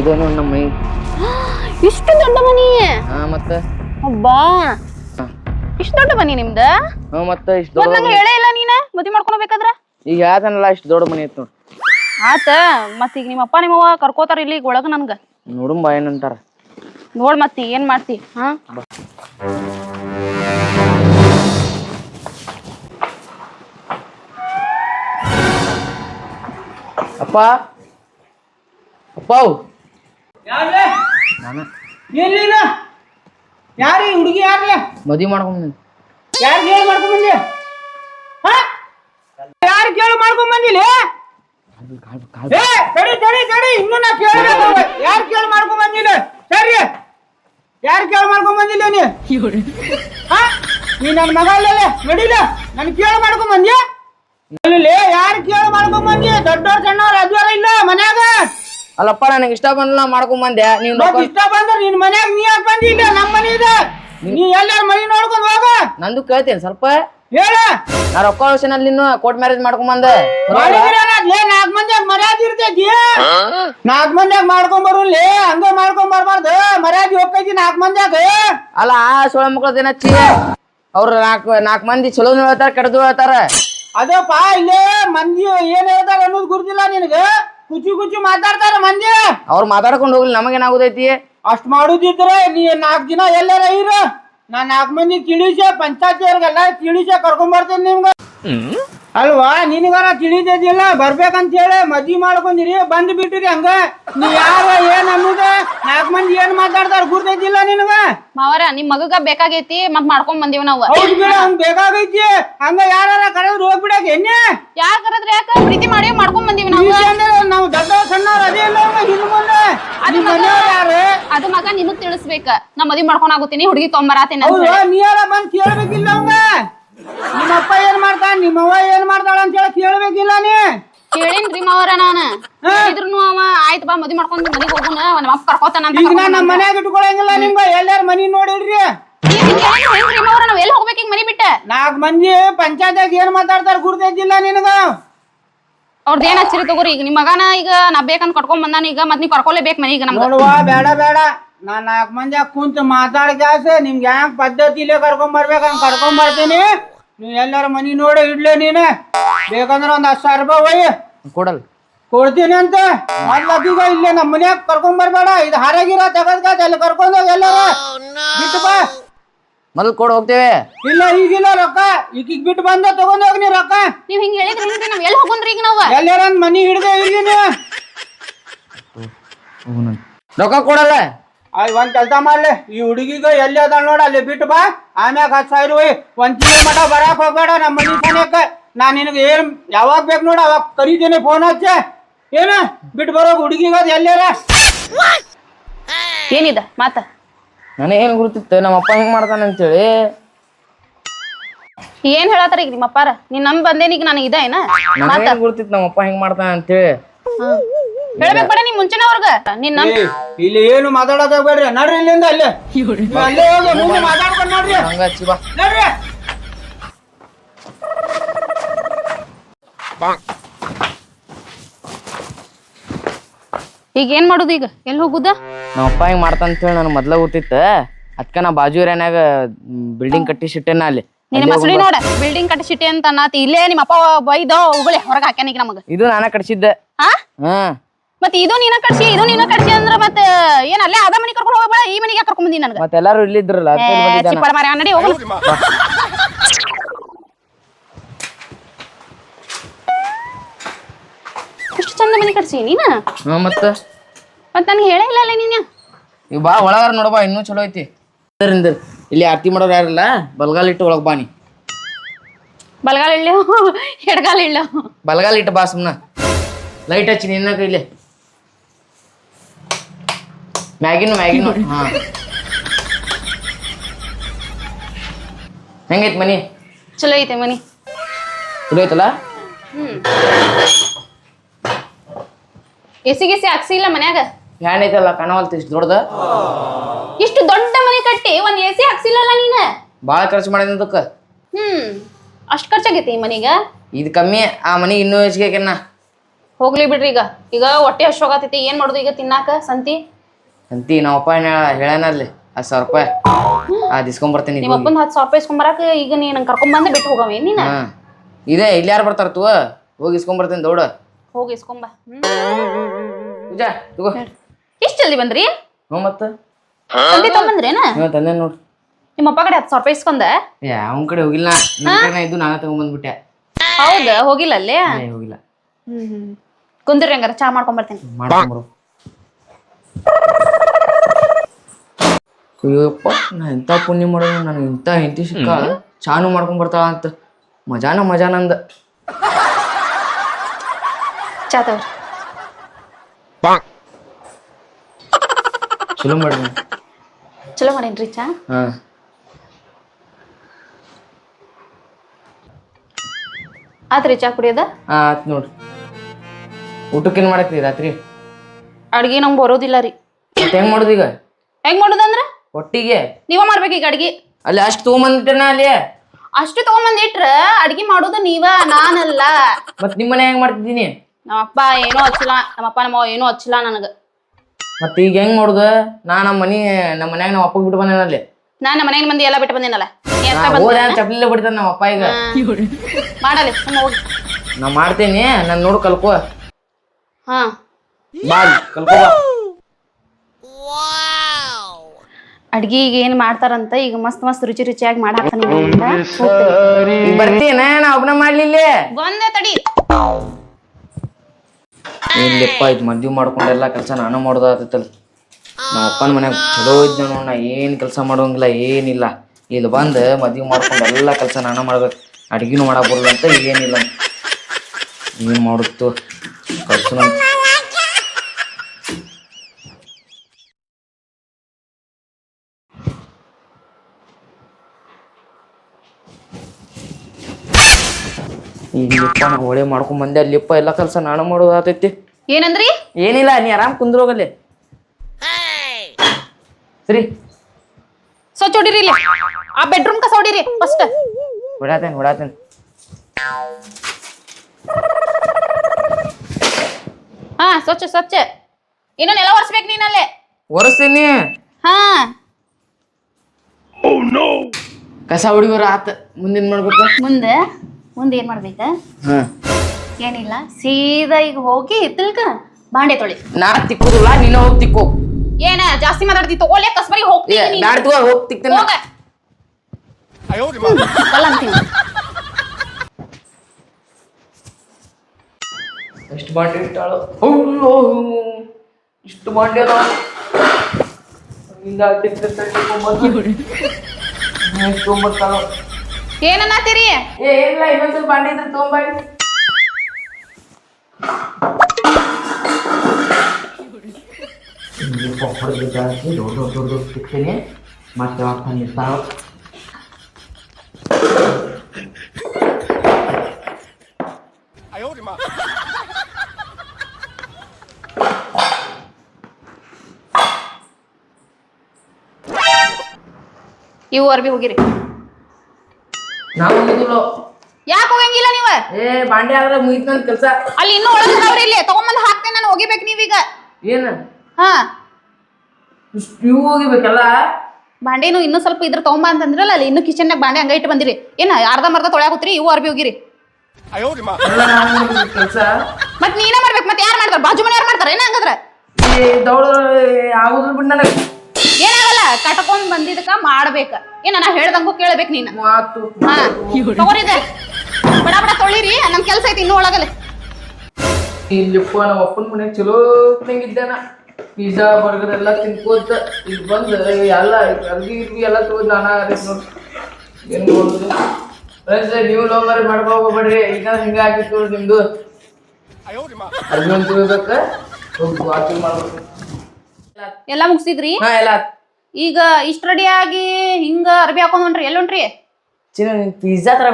ಇದು ನೋಡಿ ನಮ್ಮ ಮೈ ಇಷ್ಟು ದೊಡ್ಡ ಮನಿ. ಹಾ ಮತ್ತೆ? ಅಬ್ಬಾ. ಇಷ್ಟು ದೊಡ್ಡ ಮನಿ ನಿಮ್ದ? ಹಾ ಮತ್ತೆ ಇಷ್ಟು ದೊಡ್ಡ ನಂಗೆ ಹೇಳೇ ಇಲ್ಲ ನೀನ. ಮದುವೆ ಮಾಡ್ಕೊಬೇಕಾದ್ರ ಈಗ ಯಾವ್ದನಲ್ಲ ಇಷ್ಟು ದೊಡ್ಡ ಮನಿ ಐತ್ ನೋಡಿ. ಆತ ಮತ್ ಈಗ ನಿಮ್ಮ ಅಪ್ಪ ನಿಮ್ಮವ್ವ ಕರ್ಕೋತಾರ ಇಲ್ಲಿ ಈಗ ಒಳಗ ನನ್ಗ? ನೋಡುಂಬ ಏನಂತಾರ ನೋಡ್ ಮತ್ತಿ ಏನ್ ಮಾಡ್ತಿ ಹಾ? ಅಪ್ಪ? ಅಪ್ಪಾವ್. ನಾನ. ಎಲ್ಲಿನ? ಯಾರಿ ಹುಡುಗಿ ಯಾರ್ಲೆ? ಮದ್ವಿ ಮಾಡ್ಕೊಂಡ್ ಯಾರು ಕೇಳಿ ಮಾಡ್ಕೊಂಡ್ ಬಂದಿ? ಯಾರು ಕೇಳಿ ಮಾಡ್ಕೊಂಡ್ ಬಂದಿಲ್ಲ ಏ ತಡಿ ತಡಿ ತಡಿ ಇನ್ನು ನಾ ಕೇಳಬೇಕು ಯಾರು ಕೇಳಿ ಮಾಡ್ಕೊಂಡ್ ಬಂದಿಲ್ಲ? ಸರಿ. ಯಾರು ಕೇಳಿ ಮಾಡ್ಕೊಂಡ್ ಬಂದಿಲ್ಲ ನೀ? ಹಾ? ನೀ ನನ್ನ ಮಗ ಅಲ್ಲಲ್ಲ? ನಡಿಲ? ನನ್ ಕೇಳಿ ಮಾಡ್ಕೊಂಡ್ ಬಂದ್ಯಾ ಅಲ್ಲಿ ಯಾರು ಕೇಳಿ ಮಾಡ್ಕೊಂಡ್ ಬಂದಿ? ದೊಡ್ಡವ್ರ ಸಣ್ಣವ್ರ ಅದ್ವಾರ ಇಲ್ಲ ಮನ್ಯಾಗ? ಅಲ್ಲಪ್ಪ ನನಗೆ ಇಷ್ಟ ಬಂದಿಲ್ಲ ಮಾಡ್ಕೊಂಡ್ ಬಂದೆ. ನೀವ್ ಮತ್ತ್ ಇಷ್ಟ ಬಂದ್ರೆ ನಿನ್ ಮನ್ಯಾಗ ನೀ ಯಾಕೆ ಬಂದಿಲ್ಲ ನಮ್ಮ ಮನೆ ಇದೆ. ನೀ ಎಲ್ಲಾರ ಮನೆ ನೋಡ್ಕೊಂಡ್ ಹೋಗ. ನಂದು ಕೇಳ್ತೇನೆ ಸ್ವಲ್ಪ. ಹೇಳ. ನಾ ರೊಕ್ಕ ಉಳ್ಸಿನಲ್ಲಿ ನಿನ್ನ ಕೋರ್ಟ್ ಮ್ಯಾರೇಜ್ ಮಾಡ್ಕೊಂಡ್ ಬಂದೆ. ನಾಲ್ಕು ಮಂದಿಯಾಗ ಮರ್ಯಾದೆ ಇರ್ತೈತಿ. ನಾಲ್ಕು ಮಂದಿಯಾಗ ಮಾಡ್ಕೊಂಡ್ ಬರುಲ್ಲಿ ಹಂಗ ಮಾಡ್ಕೊಂಡ್ ಬರ್ಬಾರ್ದು. ಮರ್ಯಾದೆ ಹೋಗ್ತೈತಿ ನಾಲ್ಕು ಮಂದಿಯಾಗ. ಅಲ್ಲ ಆ ಸೋಳ ದಿನ ಏನಚ್ಚಿ ಅವ್ರು ನಾಲ್ಕು ನಾಲ್ಕು ಮಂದಿ ಚಲೋ ಹೇಳ್ತಾರ ಕೆಡದು ಹೇಳ್ತಾರ. ಅದಪ್ಪ ಇಲ್ಲೇ ಮಂದಿ ಏನ್ ಹೇಳ್ತಾರ ಅನ್ನೋದು ಗುರುತಿಲ್ಲ ನಿನಗ. ಕುಚಿ ಕುಚಿ ಮಾತಾಡ್ತಾರ ಮಂದಿ. ಅವ್ರು ಮಾತಾಡ್ಕೊಂಡು ಹೋಗ್ಲಿ ನಮಗೇನಾಗುದೈತಿ? ಅಷ್ಟ್ ಮಾಡುದಿದ್ರೆ ನೀ ನಾಲ್ಕು ದಿನ ಎಲ್ಲಾರ ಇರ. ನಾ ನಾಲ್ಕು ಮಂದಿ ತಿಳಿಸೆ ಪಂಚಾಯತಿಯವ್ರಿಗೆಲ್ಲ ತಿಳಿಸೆ ಕರ್ಕೊಂಡ್ ಬರ್ತೇನೆ ನಿಮ್ಗ. ಅಲ್ವಾ? ನಿನಗಾರ ತಿಳಿದಿಲ್ಲ ಬರ್ಬೇಕಂತ ಹೇಳಿ ಮದ್ವಿ ಮಾಡ್ಕೊಂಡಿರಿ ಬಂದ್ ಬಿಟ್ಟಿರಿ ಹಂಗ. ನೀ ಯಾರ ಏನ್ ಅನ್ನೋದ? ನಾಲ್ಕ್ ಮಂದಿ ಏನ್ ಮಾತಾಡ್ತಾರ ಗುರ್ತೈತಿಲ್ಲ ನಿನಗ? ಮಾವರ ನಿಮ್ ಮಗಗ ಬೇಕಾಗೈತಿ ಮತ್ ಮಾಡ್ಕೊಂಡ್ ಬಂದಿವ್ ನಾವ್. ಹೌದ್ ಬಿಡ ಹಂಗ ಬೇಕಾಗೈತಿ. ಹಂಗ ಯಾರ ಕರೆದ್ರು ಹೋಗ್ಬಿಡಕ್ ಎಣ್ಣೆ? ಯಾರ ಕರೆದ್ರ ಯಾಕ? ಪ್ರೀತಿ ಮಾಡಿ ಮಾಡ್ಕೊಂಡ್ ಬಂದಿವಿ ನಾವ್. ನಾವು ದೊಡ್ಡ ಸಣ್ಣ ಅದೇ ಇಲ್ಲ ಹಿಂದ್ ಮುಂದೆ. ನಿಮ್ ಮನೆಯವ್ರ್ ಯಾರು? ಅದು ಮಗ ನಿಮಗ್ ತಿಳಿಸ್ಬೇಕ. ನಾ ಮದ್ವಿ ಮಾಡ್ಕೊಂಡ್ ಆಗುತ್ತೀನಿ ಹುಡುಗಿ ತೊಂಬರಾತೀನಿ ನೀ ಯಾರ ಬಂದ್ ಕೇಳ್ಬೇಕಿಲ್ಲ ಅವಂಗ ನಿಮ್ಮ ಅಪ್ಪ ಏನ್ ಮಾಡ್ತಾನ ನಿಮ್ಮವ್ವ ಏನ್ ಮಾಡ್ತಾಳ ಅಂತ ಹೇಳಿ ಕೇಳ್ಬೇಕಿಲ್ಲ ನೀ. ಕೇಳಿನ್ರಿ ಮಾವರ ನಾನ. ಇದ್ರುನು ಅವ ಆಯ್ತು ಬಾ ಮದ್ವಿ ಮಾಡ್ಕೊಂಡು ಮನೆಗೆ ಹೋಗುನ ನಮ್ಮ ಅಪ್ಪ ಕರ್ಕೋತಾನ ಅಂತ ಈಗ ನಾ ನಮ್ಮ. ಮನ್ಯಾಗ ಇಟ್ಕೊಳಂಗಿಲ್ಲ ನಿಮ್ಗ ಎಲ್ಲಾರ ಮನಿ ನೋಡಿಡ್ರಿ ನೀವ್ ಮಾವರ ಎಲ್ಲಿ ಹೋಗ್ಬೇಕು ಈಗ ಮನಿ ಬಿಟ್ಟ? ನಾಲ್ಕ್ ಮಂದಿ ಪಂಚಾಯತ್ಯಾಗ ಏನ್ ಮಾತಾಡ್ತಾರ ಗುರ್ತೈತಿಲ್ಲ ನಿನಗ? ಅವ್ರದ್ದು ಏನ್ ಹಚ್ಚಿರಿ ತಗೋರಿ ಈಗ ನಿಮ್ಮ ಮಗನ ಈಗ ನಾ ಬೇಕಂತ ಕಟ್ಕೊಂಡ್ ಬಂದಾನ ಈಗ ಮತ್ ನೀವ್ ಕರ್ಕೊಲೇಬೇಕು ಮನಿಗೆ ನಮ್ಗ. ನೋಡುವ ಬೇಡ ಬೇಡ. ನಾ ನಾಲ್ಕು ಮಂದಿ ಕುಂತ ಮಾತಾಡ ಜಾಸ್ತಿ ನಿಮ್ಗೆ ಹ್ಯಾಂಗ್ ಪದ್ಧತಿಲೇ ಕರ್ಕೊಂಬರ್ಬೇಕು ಹಂಗೆ ಕರ್ಕೊಂಬರ್ತೀನಿ ಬರ್ತೀನಿ? ಎಲ್ಲರ ಎಲ್ಲಾರ ಮನಿ ನೋಡಿ ಇಡ್ಲೆ ನೀನು. ಬೇಕಂದ್ರೆ ಒಂದು ಹತ್ತು ಸಾವಿರ ರೂಪಾಯಿ ಒಯ್ಯಿ. ಕೊಡಲ್. ಕೊಡ್ತೀನಿ ಅಂತ. ಮೊದ್ಲಕ್ಕೀಗ ಇಲ್ಲೇ ನಮ್ಮ ಮನ್ಯಾಗ ಕರ್ಕೊಂಡ್ ಬರ್ಬೇಡ. ಇದು ಹರಗಿರ ತಗದ್ಕಾತ ಅಲ್ಲಿ ಕರ್ಕೊಂಡು ಹೋಗಿ ಎಲ್ಲಾರ. ಬಿಟ್ಟು ಬಾ. ಮೊದಲು ಕೊಡ್ ಹೋಗ್ತೇವೆ. ಇಲ್ಲ ಈಗಿಲ್ಲ ರೊಕ್ಕ. ಈಗಿಗ್ ಬಿಟ್ಟು ಬಂದ ತಗೊಂಡ್ ಹೋಗಿ ನೀ ರೊಕ್ಕ. ನೀವ್ ಹಿಂಗ್ ಹೇಳಿದ್ರೆ ಹೆಂಗ್ರಿ ನಾವ್ ಎಲ್ಲಿ ಹೋಗುನ್ರಿ ಈಗ ನಾವು? ಎಲ್ಲಾರ ಮನಿ ಹಿಡ್ದೆ ಇಲ್ಲಿ ರೊಕ್ಕ ಕೊಡಲ್ಲ. ಒಂದ್ ಕೆಲ್ಸ ಮಾಡ್ಲಿ. ಈ ಹುಡುಗಿಗ ಎಲ್ಲಿ ಅದ ನೋಡ ಅಲ್ಲಿ ಬಿಟ್ಟು ಬಾ. ಆಮ್ಯಾಗ ಹತ್ತು ಸಾವಿರ ಹೋಯ್. ಒಂದ್ ತಿಂಗಳ ಮಟ ಬರಾಕ್ ಹೋಗ್ಬೇಡ ನಮ್ಮ ಮನಿ ಸನೇಕ ನಾ ನಿನಗೆ ಏನ್ ಯಾವಾಗ ಬೇಕು ನೋಡ ಅವಾಗ ಕರೀತೀನಿ ಫೋನ್ ಹಚ್ಚೆ. ಏನ? ಬಿಟ್ಟು ಬರೋ ಹುಡುಗಿಗ ಎಲ್ಲಾರ? ಏನಿದ? ಮಾತ. ನನಗೇನು ಗುರುತಿತ್ತು? ನಮ್ಮ ಅಪ್ಪ ಹೆಂಗ್ ಮಾಡ್ತಾನೆ ಅಂತೇಳಿ. ಏನ್ ಹೇಳತ್ತಾರ ಈಗ ನಿಮ್ಮಪ್ಪಾರ ನೀನ್ ನಮ್ ಬಂದೇನಿ ನಾನು ನನಗೆ ಇದ ಏನ? ನನಗೇನು ನಮ್ಮಪ್ಪ ಹೆಂಗ್ ಮಾಡ್ತಾನೆ ಅಂತೇಳಿ. ಹೇಳ್ಬೇಕು ಬೇಡ ನೀ ಮುಂಚೆನ ಅವ್ರಗ ನೀನ್ ಏ, ಇಲ್ಲಿ ಏನು ಮಾತಾಡೋದ ಹೋಗ್ಬೇಡ್ರಿ ನಡ್ರಿ ಇಲ್ಲಿಂದ ಅಲ್ಲೇ. ನೀವ್ ಅಲ್ಲೇ ಹೋಗಿ ಮುಂದೆ ಮಾತಾಡ್ಕೊಂಡು ನೋಡ್ರಿ. ಹಂಗ ಹಚ್ಚಿ ಬಾ. ನಡ್ರಿ. ಈಗ ಏನ್ ಮಾಡುದು ಈಗ? ಎಲ್ಲಿ ಹೋಗುದ? ನಮ್ಮ ಅಪ್ಪ ಹಿಂಗ್ ಮಾಡ್ತಾನ ಅಂತೇಳಿ ನನ್ ಮೊದ್ಲ ಗೊತ್ತಿತ್ತ. ಅದ್ಕ ನಾ ಬಾಜು ಏರಿಯಾನಾಗ ಬಿಲ್ಡಿಂಗ್ ಕಟ್ಟಿಸಿಟ್ಟೆನ ಅಲ್ಲಿ. ನಿನ್ನ ಮಸಳಿ ನೋಡ ಬಿಲ್ಡಿಂಗ್ ಕಟ್ಟಿಸಿಟ್ಟೆ ಅಂತ ಅನ್ನತಿ. ಇಲ್ಲೇ ನಿಮ್ಮ ಅಪ್ಪ ಬೈದ ಉಗುಳಿ ಹೊರಗೆ ಹಾಕ್ಯಾನ ಈಗ ನಮಗ. ಇದು ನಾನ ಕಟ್ಸಿದ್ದೆ. ಹಾ ಹಾ. ಮತ್ ಇದು ನೀನ ಕಟ್ಸಿ ಇದು ನೀನ ಕಡ್ಸಿ ಅಂದ್ರ ಮತ್ತೆ ಏನ ಅಲ್ಲೇ ಅದ ಮನಿ ಕರ್ಕೊಂಡು ಹೋಗಬೇಡ ಈ ಮನಿಗೆ ಕರ್ಕೊಂಡ್ ಬಂದಿ ನನ್ಗ? ಮತ್ತೆಲ್ಲಾರು ಇಲ್ಲಿದ್ರಲ್ಲ ಅದಕ್ಕೆ ಇಲ್ಲಿ ಬಂದಿದ್ದೆ ನಾ. ಚಿಪ್ಪಳ ಮಾರ ನಡಿ ಹೋಗು ಇಷ್ಟು ಚಂದ ಮನಿ ಕಟ್ಸಿ ನೀನ? ಹಾ ಮತ್ತ? ಮತ್ ನನ್ಗೆ ಹೇಳೇ ಇಲ್ಲ ಅಲ್ಲ ನೀನ. ಈಗ ಬಾ ಒಳಗಾರ ನೋಡಬಾ ಇನ್ನೂ ಚಲೋ ಐತಿ. ಇದರಿಂದ ಇಲ್ಲಿ ಆರತಿ ಮಾಡೋರು ಯಾರಿಲ್ಲ ಬಲ್ಗಾಲ್ ಇಟ್ಟು ಒಳಗ್ ನೀ. ಬಲಗಾಲ ಇಳ್ಳು ಎಡಗಾಲ ಇಳ್ಳು ಬಲ್ಗಾಲ್ ಇಟ್ಟು ಬಾ ಸುಮ್ನ. ಲೈಟ್ ಹಚ್ಚಿ ನಿನ್ನ ಕೈಲಿ. ಮ್ಯಾಗಿನು ಮ್ಯಾಗಿನೂ. ಹಾ. ಹೆಂಗೈತ್ ಮನಿ? ಚಲೋ ಐತೆ ಮನಿ. ಚಲೋ ಐತಲ್ಲ ಎಸಿ ಗಿಸಿ ಹಾಕ್ಸಿಲ್ಲ ಮನ್ಯಾಗ? ಫ್ಯಾನ್ ಐತಲ್ಲ ಕಾಣವಲ್ತ ಇಷ್ಟು ದೊಡ್ಡದ? ಇಷ್ಟು ದೊಡ್ಡ ಮನೆ ಕಟ್ಟಿ ಒಂದ್ ಎಸಿ ಹಾಕ್ಸಿಲ್ಲಲ್ಲ ನೀನ? ಭಾಳ ಖರ್ಚು ಮಾಡಿದ ಅದಕ್ಕೆ. ಹ್ಮ್. ಅಷ್ಟ್ ಖರ್ಚಾಗೈತಿ ಈ ಮನಿಗ? ಇದು ಕಮ್ಮಿ ಆ ಮನಿ ಇನ್ನೂ ಹೆಚ್ಚಿಗೆ ಹೋಗ್ಲಿ ಬಿಡ್ರಿ ಈಗ. ಈಗ ಹೊಟ್ಟೆ ಹಶ್ವಾಗತೈತಿ ಏನ್ ಮಾಡುದು ಈಗ ತಿನ್ನಾಕ ಸಂತಿ? ಅಂತಿ ನಮ್ಮ ಅಪ್ಪ ಅಲ್ಲಿ ಹತ್ತು ಸಾವಿರ ರೂಪಾಯಿ. ಅದು ಇಸ್ಕೊಂಬರ್ತೀನಿ ನಿಮ್ಮ ಅಪ್ಪನ ಹತ್ತು ಸಾವಿರ ರೂಪಾಯಿ ಇಸ್ಕೊಂಬರಾಕ ಈಗ ನೀ ನಂಗೆ ಕರ್ಕೊಂಡ್ ಬಂದೆ ಬಿಟ್ಟು ಹೋಗವೆ ನೀನು? ಹಾಂ. ಇದೇ ಇಲ್ಲಿ ಯಾರು ಬರ್ತಾರ ತೂ? ಹೋಗಿ ಇಸ್ಕೊಂಬರ್ತೀನಿ ದೌಡ. ಹೋಗಿ ಇಸ್ಕೊಂಬ. ಪೂಜಾ ತಗೋ. ಇಷ್ಟ ಜಲ್ದಿ ಬಂದ್ರಿ? ಹ್ಞೂ ಮತ್ತೆ? ತಂದೆ ತಗೊಂಬಂದ್ರೇನ ಹ್ಞೂ ತಂದೆ ನೋಡ್ರಿ ನಿಮ್ಮ ಅಪ್ಪ ಕಡೆ ಹತ್ತು ಸಾವಿರ ರೂಪಾಯಿ ಇಸ್ಕೊಂಡೆ ಏ ಅವನ ಕಡೆ ಹೋಗಿಲ್ಲ. ನನ್ನ ಕಡೆ ಇದ್ದು ನಾನೇ ತಗೊಂಬಂದ್ಬಿಟ್ಟೆ ಹೌದಾ? ಹೋಗಿಲ್ಲ ಅಲ್ಲೇ? ಏ ಹೋಗಿಲ್ಲ. ಹ್ಮ್ ಕುಂದಿರಿ ಹಂಗಾರ ಚಾ ಮಾಡ್ಕೊಂಬರ್ತೀನಿ. ಮಾಡ್ಕೊಂಬರು. ಅಯ್ಯಪ್ಪ ನಾ ಎಂತ ಪುಣ್ಯ ಮಾಡೋದು ನನಗೆ ಇಂಥ ಹೆಂಡತಿ ಸಿಕ್ಕ? ಚಾನು ಮಾಡ್ಕೊಂಡ್ ಬರ್ತಾಳ ಅಂತ. ಮಜಾನ ಮಜಾನಂದ ಚಾ ತಗೋರಿ ಚಲೋ ಮಾಡಿ. ಚಲೋ ಮಾಡೇನ್ರಿ ಚಾ? ಹಾ. ಆತ್ರಿ ಚಾ ಕುಡಿಯೋದ? ಹಾ ಆತ್ ನೋಡ್ರಿ ಊಟಕ್ಕೇನ್ ಮಾಡತ್ರಿ ರಾತ್ರಿ? ಅಡ್ಗಿ ನಂಗೆ ಬರೋದಿಲ್ಲ ರೀ. ಮತ್ತೆ ಹೆಂಗ್ ಮಾಡೋದು ಈಗ? ಹೆಂಗ್ ಮಾಡುದಂದ್ರ? ಒಟ್ಟಿಗೆ? ನೀವ ಮಾಡ್ಬೇಕು ಈಗ ಅಡ್ಗಿ. ಅಲ್ಲಿ ಅಷ್ಟು ತೊಗೊಂಬಂದಿಟ್ಟನ ಅಲ್ಲಿ? ಅಷ್ಟು ತಗೊಂಬಂದಿಟ್ರ ಅಡ್ಗಿ ಮಾಡೋದು ನೀವ ನಾನಲ್ಲ. ಮತ್ ನಿಮ್ಮನೆ ಹೆಂಗ್ ಮಾಡ್ತಿದ್ದೀನಿ? ನಮ್ಮಪ್ಪ ಏನೋ ಹಚ್ಚಿಲ್ಲ ನಮ್ಮಪ್ಪ ನಮ್ಮ ಏನೋ ಹಚ್ಚಿಲ್ಲ ನನಗ. ಮತ್ತೆ ಈಗ ಹೆಂಗ್ ಮಾಡುದ? ನಾ ನಮ್ಮ ಮನಿ ನಮ್ಮ ಮನ್ಯಾಗ ನಮ್ಮ ಅಪ್ಪಗ್ ಬಿಟ್ಟು ಬಂದೇನ ಅಲ್ಲಿ? ನಾನ್ ನಮ್ಮ ಮನೆಯ ಮಂದಿ ಎಲ್ಲ ಬಿಟ್ಟು ಬಂದಿನಲ್ಲ? ನೀ ಅಷ್ಟ ಬಂದ ಹೋದ ಚಪ್ಲಿಲ್ಲ ಬಿಡ್ತಾನ ನಮ್ಮ ಅಪ್ಪ ಈಗ ಮಾಡಲಿ ಸುಮ್ಮ ಹೋಗಿ. ನಾ ಮಾಡ್ತೇನಿ ನಾನ್ ನೋಡು ಕಲ್ಕೋ. ಹಾ. ಬಾ ಕಲ್ಕೋ ಬಾ. ಅಡ್ಗಿ ಈಗ ಏನ್ ಮಾಡ್ತಾರಂತ ಈಗ ಮಸ್ತ್ ಮಸ್ತ್ ರುಚಿ ರುಚಿಯಾಗಿ ಮಾಡಾಕ್ತಾನೆ ಬರ್ತೀನ ನಾ ಒಬ್ನ ಮಾಡ್ಲಿಲ್ಲ ಬಂದೆ ತಡಿ. ಇಲ್ಲಪ್ಪ ಇದು ಮದ್ವಿ ಮಾಡ್ಕೊಂಡೆಲ್ಲ ಕೆಲಸ ನಾನು ಮಾಡೋದಾತೈತಲ್ಲ ನಮ್ಮ ಅಪ್ಪನ ಮನ್ಯಾಗ ಚಲೋ ಇದ್ದೆ ನೋಡ ನಾ ಏನ್ ಕೆಲಸ ಮಾಡೋಂಗಿಲ್ಲ ಏನಿಲ್ಲ. ಇಲ್ಲಿ ಬಂದು ಮದ್ವಿ ಮಾಡ್ಕೊಂಡು ಎಲ್ಲ ಕೆಲಸ ನಾನು ಮಾಡ್ಬೇಕು. ಅಡ್ಗಿನೂ ಮಾಡಕ್ ಬರಲ್ಲ ಅಂತ ಏನಿಲ್ಲ. ಏನ್ ಮಾಡುತ್ತೋ? ಕಳ್ಸು ಈಗಪ್ಪ ನಾ ಹೋಳೆ ಮಾಡ್ಕೊಂಡ್ ಬಂದೆ. ಅಲ್ಲಿಪ್ಪ ಎಲ್ಲ ಕೆಲಸ ನಾನು ಮಾಡೋದಾತೈತಿ ಏನಂದ್ರಿ? ಏನಿಲ್ಲ ನೀ ಆರಾಮ್ ಕುಂದ್ರೋಗಲ್ಲಿ ಸರಿ. ಸ್ವಚ್ಛ ಹೊಡಿರಿ ಇಲ್ಲಿ. ಆ ಬೆಡ್ರೂಮ್ ಕಸ ಹೊಡಿರಿ ಫಸ್ಟ್ ಹೊಡಾತೇನೆ ಹೊಡಾತೇನೆ. ಹಾ ಸ್ವಚ್ಛ ಸ್ವಚ್ಛ. ಇನ್ನೊಂದು ಎಲ್ಲ ಒರೆಸ್ಬೇಕು ನೀನಲ್ಲೇ. ಒರೆಸ್ತೀನಿ. ಹಾ. ಕಸ ಹುಡುಗರು ಆತ. ಮುಂದಿನ ಮಾಡ್ಬೇಕು. ಮುಂದೆ? ಮುಂದೆ ಏನ್ ಮಾಡ್ಬೇಕ? ಹಾ. ಏನಿಲ್ಲ ಸೀದಾ ಈಗ ಹೋಗಿ ತಿಳ್ಕ ಬಾಂಡೆ ತೊಳಿ. ನಾ ತಿಕ್ಕುದಿಲ್ಲ ನೀನು ಹೋಗಿ ತಿಕ್ಕು. ಏನ ಜಾಸ್ತಿ ಮಾತಾಡ್ತಿ ತಗೋಲೆ ಕಸ್ಬರಿ ಹೋಗ್ತಿ ಹೋಗ್ತೀನಿ. ಬ್ಯಾಡ ತಗೋ ಹೋಗಿ ತಿಕ್ತೇನೆ. ಹೋಗ. ಬಲ್ಲ ಅಂತೀನಿ. ಎಷ್ಟು ಬಾಂಡೆ ಇಟ್ಟಾಳು? ಇಷ್ಟು ಬಾಂಡೆ ಅದಾವ ಹಿಂಗ ತೊಗೊಂಬರ್ತಾಳ ಏನನ್ನತ್ತೀರಿ ಏ ಇಲ್ಲ ಇನ್ನೊಂದ್ ಸ್ವಲ್ಪ ಬಾಂಡೆ ಇದ್ರೆ ತೊಗೊಂಬಾಡಿ ದೊಡ್ಡ ದೊಡ್ಡ ದೊಡ್ಡ ದೊಡ್ಡ ಸಿಗ್ತೀನಿ ಮತ್ತೆ ಹಾಕ್ತಾನೆ ಇರ್ತಾವ ಇವು ಅರ್ಬಿ ಹೋಗಿರಿ. ನಾವು ಹೋಗುದಿಲ್ಲ ಯಾಕೆ ಹೋಗಂಗಿಲ್ಲ ನೀವ? ಏ ಬಾಂಡೆ ಆದ್ರೆ ಮುಗಿತ್ ನನ್ ಕೆಲ್ಸ. ಅಲ್ಲಿ ಇನ್ನೂ ಒಳಗಿದಾವ್ರಿ ಇಲ್ಲಿ. ತಗೊಂಬಂದ್ ಹಾಕ್ತೇನೆ ನಾನು ಹೋಗಿಬೇಕು ನೀವೀಗ. ಏನ? ಹಾ. ಇಷ್ಟು ಇವು ಹೋಗಿಬೇಕಲ್ಲ? ಬಾಂಡೆನು ಇನ್ನೂ ಸ್ವಲ್ಪ ಇದ್ರ ತಗೊಂಬ ಅಂತಂದ್ರಲ್ಲ ಅಲ್ಲಿ ಇನ್ನೂ ಕಿಚನ್ನಾಗ ಬಾಂಡೆ ಹಂಗ ಇಟ್ಟು ಬಂದಿರಿ. ಏನ ಅರ್ಧ ಮರ್ಧ ತೊಳ್ಯಾಕುತ್ರಿ ಇವು ಅರ್ಬಿ ಹೋಗಿರಿ. ಎಲ್ಲ ನಾನು ಕೆಲಸ? ಮತ್ ನೀನೇ ಮಾಡ್ಬೇಕು ಮತ್ತೆ ಯಾರು ಮಾಡ್ತಾರ? ಬಾಜು ಮನೆ ಯಾರು ಮಾಡ್ತಾರ? ಏನ ಹಂಗದ್ರ? ಏ ದೌಡ ಆಗುದಿಲ್ಲ ಬಿಡ್ ನನಗೆ. ಕಟ್ಕೊಂಡ್ ಬಂದಿದ್ದಕ್ಕ ಮಾಡ್ಬೇಕ. ಏನ ನಾ ಹೇಳ್ದಂಗು ಕೇಳ್ಬೇಕು ನೀನು. ಮಾತು. ಹಾ. ತಗೋರಿದೆ. ಬಡ ಬಡ ತೊಳಿರಿ ನಮ್ ಕೆಲ್ಸ ಐತಿ ಇನ್ನೂ ಒಳಗಲ್ಲ. ಇಲ್ಲಿಪ್ಪ ನಮ್ಮ ಅಪ್ಪನ ಮನೆ ಚಲೋ ತಂಗಿದ್ದೆ ನಾ ಪಿಜ್ಜಾ ಬರ್ಗರ್ ಎಲ್ಲ ತಿನ್ಕೋತ ಇಲ್ಲಿ ಬಂದು ಎಲ್ಲ ಅರ್ಗಿ ಇರ್ಗಿ ಎಲ್ಲ ತಗೋದ್ ನಾನಾ ನೋಡಿ. ಏನು ಮಾಡೋದು? ಫ್ರೆಂಡ್ಸ್ ನೀವು ಲವ್ ಮ್ಯಾರೇಜ್ ಮಾಡ್ಕೋಬೇಡ್ರಿ ಈಗ ಹಿಂಗೆ ಆಗಿತ್ತು ನಿಮ್ದು. ಒಂದು ತಿಳ್ಬೇಕ. ಹೋಗಿ ವಾಕಿಂಗ್ ಮಾಡ್ಬೇಕು. ಎಲ್ಲ ಮುಗಿಸಿದ್ರಿ? ಹಾ ಎಲ್ಲ. ಈಗ ಇಷ್ಟ ರೆಡಿ ಆಗಿ ಹಿಂಗ ಅರ್ಬಿ ಹಾಕೊಂಡ್ ಹೊಂಟ್ರಿ ಎಲ್ಲಿ ಹೊಂಟ್ರಿ? ಚಿನ್ನ ಪಿಜ್ಜಾ ತರ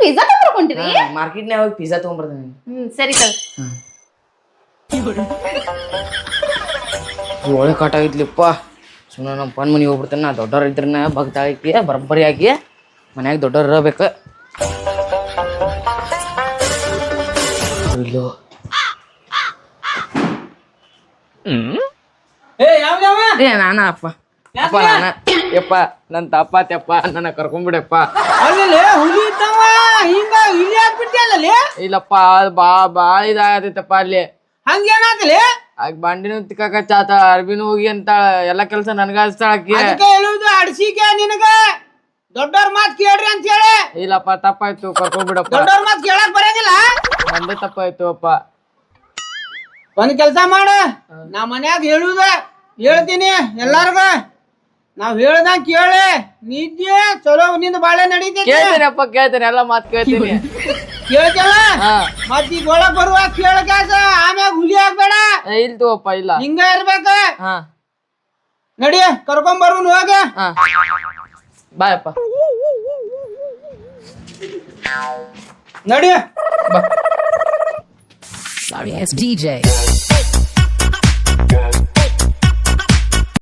ಪಿಜ್ಜಾ ತರ್ಕೊಂಡಿರಿ ಮಾರ್ಕೆಟ್ನ್ಯಾಗ ಹೋಗಿ ಪಿಜ್ಜಾ ತಗೊಂಡ್ಬರ್ತೀನಿ ಹ್ಮ್ ಸರಿ ಸರ್ ಒಳ್ಳೆ ಕಟ್ ಆಗಿದ್ಲಿಪ್ಪ. ಸುಮ್ಮನೆ ನಮ್ಮ ಪನ್ ಮನೆಗೆ ಹೋಗ್ಬಿಡ್ತೇನೆ ನಾ ದೊಡ್ಡವ್ರ ಇದ್ರನ್ನ ಭಕ್ತ ಹಾಕಿ ಬರೋಬ್ಬರಿ ಮನ್ಯಾಗ ದೊಡ್ಡವ್ರು ಇರಬೇಕು. ಹ್ಞೂ ಏ ನಾನ ಅಪ್ಪ ಅಪ್ಪ ನಾನ ಯಪ್ಪ ನನ್ ತಪ್ಪಾತ್ಯಪ್ಪ ನನ್ನ ಕರ್ಕೊಂಡ್ಬಿಡಪ್ಪ ಇಲ್ಲಪ್ಪ ಬಾ ಬಾಳ ಇದಾಗತೈತಪ್ಪ ಅಲ್ಲಿ. ಹಂಗೇನಾತಲೆ? ಆಗ ಬಂಡಿನೂ ತಿಕ್ಕಾಕ ಚಾತ ಅರ್ಬಿನ ಹೋಗಿ ಅಂತ ಎಲ್ಲಾ ಕೆಲಸ ನನಗೆ ಹಚ್ತಾಳ ಆಕಿ. ಅದಕ್ಕೆ ಹೇಳುದು ಅಡ್ಸಿಕೆ ನಿನಗ? ದೊಡ್ಡವ್ರ ಮಾತ್ ಕೇಳ್ರಿ ಅಂತ ಹೇಳಿ. ಇಲ್ಲಪ್ಪ ತಪ್ಪಾಯ್ತು ಕರ್ಕೊಂಡ್ಬಿಡಪ್ಪ ದೊಡ್ಡವ್ರ ಮಾತ್ ಕೇಳಕ್ ಬರಂಗಿಲ್ಲ ನಂದೇ ತಪ್ಪಾಯ್ತು ಅಪ್ಪ. ಒಂದ್ ಕೆಲ್ಸ ಮಾಡ. ನಾ ಮನ್ಯಾಗ ಹೇಳುದ ಹೇಳ್ತೀನಿ ಎಲ್ಲಾರ್ಗ. ನಾವ್ ಹೇಳ್ದಂಗ ಕೇಳಿ. ನಿದ್ದೆ ಚಲೋ ನಿಂದ ಬಾಳೆ ನಡೀತೈತಿ. ಕೇಳ್ತೀನಿ ಎಲ್ಲ ಮಾತ್ ಕೇಳ್ತೀನಿ. ಕೇಳ್ತಲ್ಲ ಮತ್ ಈಗ ಒಳಗ್ ಬರುವ ಕೇಳಕಾಸ ಆಮ್ಯಾಗ ಹುಲಿ ಆಗ್ಬೇಡ. ಏ, ತಗೋಪ್ಪ ಇಲ್ಲ. ಹಿಂಗ ಇರ್ಬೇಕ. ಹಾ. ನಡಿ ಕರ್ಕೊಂಡ್ ಬರುನ್ ಹೋಗ. ಹಾ. ಬಾಯಪ್ಪ. ನಡಿ. ಬಾ. Sorry ass DJ.